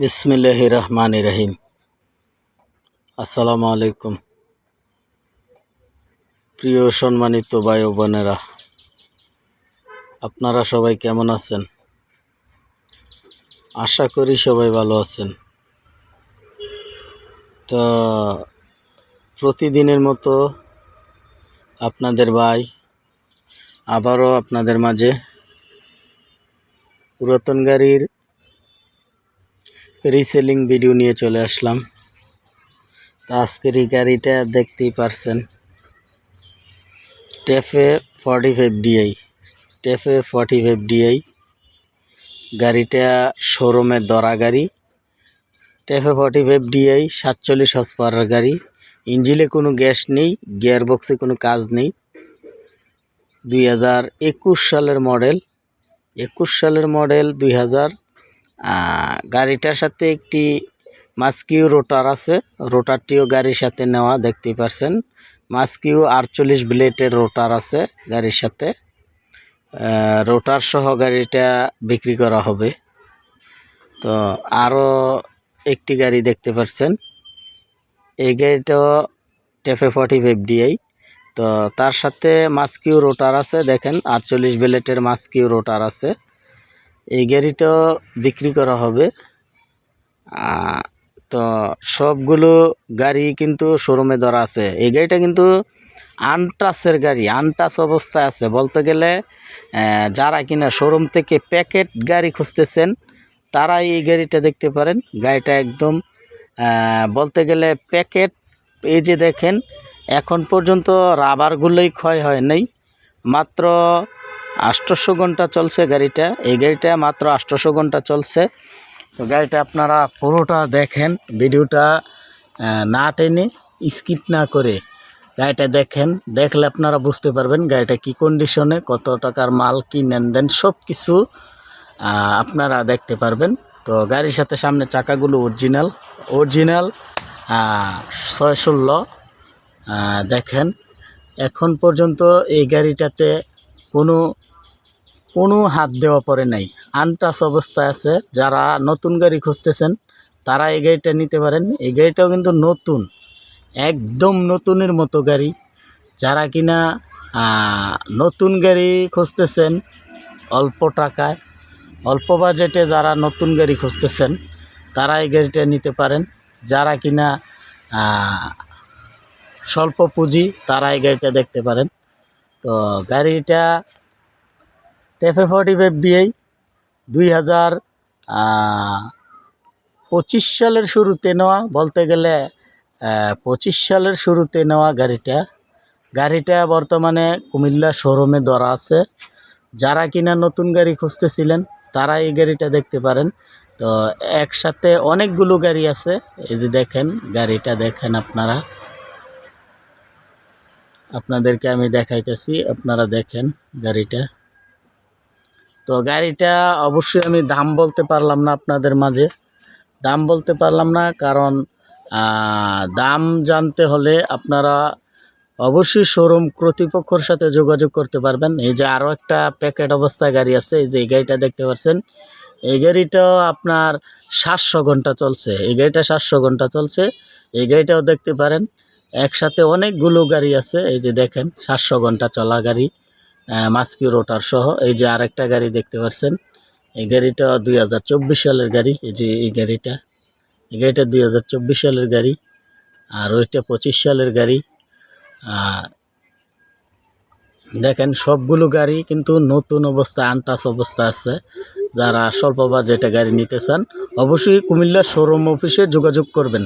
বিসমিল্লাহ রহমান রহিম। আসসালামু আলাইকুম। প্রিয় সম্মানিত ভাই বোনেরা, আপনারা সবাই কেমন আছেন? আশা করি সবাই ভালো আছেন। তো প্রতিদিনের মতো আপনাদের ভাই আবারও আপনাদের মাঝে পুরাতন গাড়ির রিসেলিং ভিডিও নিয়ে চলে আসলাম। তো আজকের এই গাড়িটা দেখতেই পারছেন। TAFE forty five DI TAFE forty five DI গাড়িটা শোরুমে দরা গাড়ি। টেফে ফর্টি ফাইভ ডিআই সাতচল্লিশ হর্স পাওয়ার গাড়ি। ইঞ্জিলে কোনো গ্যাস নেই গিয়ার বক্সে কোনো কাজ নেই। দুই হাজার একুশ সালের মডেল একুশ সালের মডেল দুই হাজার গাড়িটার সাথে একটি মাস্কিউ রোটার আছে। রোটারটিও গাড়ির সাথে নেওয়া, দেখতেই পারছেন। মাস্কিউ আটচল্লিশ ব্লেটের রোটার আছে গাড়ির সাথে। রোটার সহ গাড়িটা বিক্রি করা হবে। তো আরও একটি গাড়ি দেখতে পাচ্ছেন এই গাড়িটাও টেফে ফর্টি ফাইভ ডিআই তো তার সাথে মাস্কিউ রোটার আছে, দেখেন, আটচল্লিশ ব্লেটের মাস্কিউ রোটার আছে। এই গাড়িটা বিক্রি করা হবে। তো সবগুলো গাড়ি কিন্তু শোরুমে ধরা আছে। এই গাড়িটা কিন্তু আনটাসের গাড়ি, আনটাস অবস্থায় আছে। বলতে গেলে যারা কিনা শোরুম থেকে প্যাকেট গাড়ি খুঁজতেছেন, তারাই এই গাড়িটা দেখতে পারেন। গাড়িটা একদম বলতে গেলে প্যাকেট, এই যে দেখেন, এখন পর্যন্ত রাবারগুলোই ক্ষয় হয় নাই। মাত্র আষ্টশো ঘণ্টা চলছে গাড়িটা। এই গাড়িটা মাত্র আষ্টশো ঘণ্টা চলছে। তো গাড়িটা আপনারা পুরোটা দেখেন, ভিডিওটা না টেনে স্কিপ না করে গাড়িটা দেখেন। দেখলে আপনারা বুঝতে পারবেন গাড়িটা কি কন্ডিশনে কত টাকার মাল, কি নেন দেন সব কিছু আপনারা দেখতে পারবেন। তো গাড়ির সাথে সামনে চাকাগুলো অরিজিনাল অরিজিনাল ছয় ষোলো দেখেন। এখন পর্যন্ত এই গাড়িটাতে কোনো কোনো হাত দেওয়া পড়ে নাই। আনটাচ অবস্থায় আছে, যারা নতুন গাড়ি খুঁজতেছেন, তারা এই গাড়িটা নিতে পারেন। এই গাড়িটাও কিন্তু নতুন, একদম নতুনের মতো গাড়ি। যারা কিনা নতুন গাড়ি খুঁজতেছেন, অল্প টাকায়, অল্প বাজেটে যারা নতুন গাড়ি খুঁজতেছেন, তারা এই গাড়িটা নিতে পারেন। যারা কিনা স্বল্প পুঁজি, তারা এই গাড়িটা দেখতে পারেন। তো গাড়িটা টেফে ফর্টি ফাইভ ডিআই দুই হাজার পঁচিশ সালের শুরুতে নেওয়া, বলতে গেলে পঁচিশ সালের শুরুতে নেওয়া গাড়িটা। গাড়িটা বর্তমানে কুমিল্লা শোরুমে ধরা আছে। যারা কিনা নতুন গাড়ি খুঁজতেছিলেন তারা এই গাড়িটা দেখতে পারেন। তো একসাথে অনেকগুলো গাড়ি আছে। এই যে দেখেন, গাড়িটা দেখেন আপনারা। আপনাদেরকে আমি দেখাইতেছি, আপনারা দেখেন গাড়িটা। তো গাড়িটা অবশ্যই আমি দাম বলতে পারলাম না আপনাদের মাঝে। দাম বলতে পারলাম না, কারণ দাম জানতে হলে আপনারা অবশ্যই শোরুম কর্তৃপক্ষর সাথে যোগাযোগ করতে পারবেন। এই যে আরও একটা প্যাকেট অবস্থায় গাড়ি আছে, এই যে এই গাড়িটা দেখতে পাচ্ছেন। এই গাড়িটাও আপনার সাতশো ঘণ্টা চলছে। এই গাড়িটা সাতশো ঘণ্টা চলছে। এই গাড়িটাও দেখতে পারেন, একসাথে অনেকগুলো গাড়ি আছে। এই যে দেখেন, সাতশো ঘণ্টা চলা গাড়ি। মাস্কি রোটার সহ, এই যে আরেকটা গাড়ি দেখতে পাচ্ছেন, এই গাড়িটা দুই হাজার চব্বিশ সালের গাড়ি, এই যে এই গাড়িটা এই গাড়িটা দুই হাজার চব্বিশ সালের গাড়ি, আর ওইটা পঁচিশ সালের গাড়ি, আর দেখেন সবগুলো গাড়ি কিন্তু নতুন অবস্থা আনটাস অবস্থা আছে, যারা স্বল্প বাজেটে গাড়ি নিতে চান, অবশ্যই কুমিল্লার শোরুম অফিসে যোগাযোগ করবেন।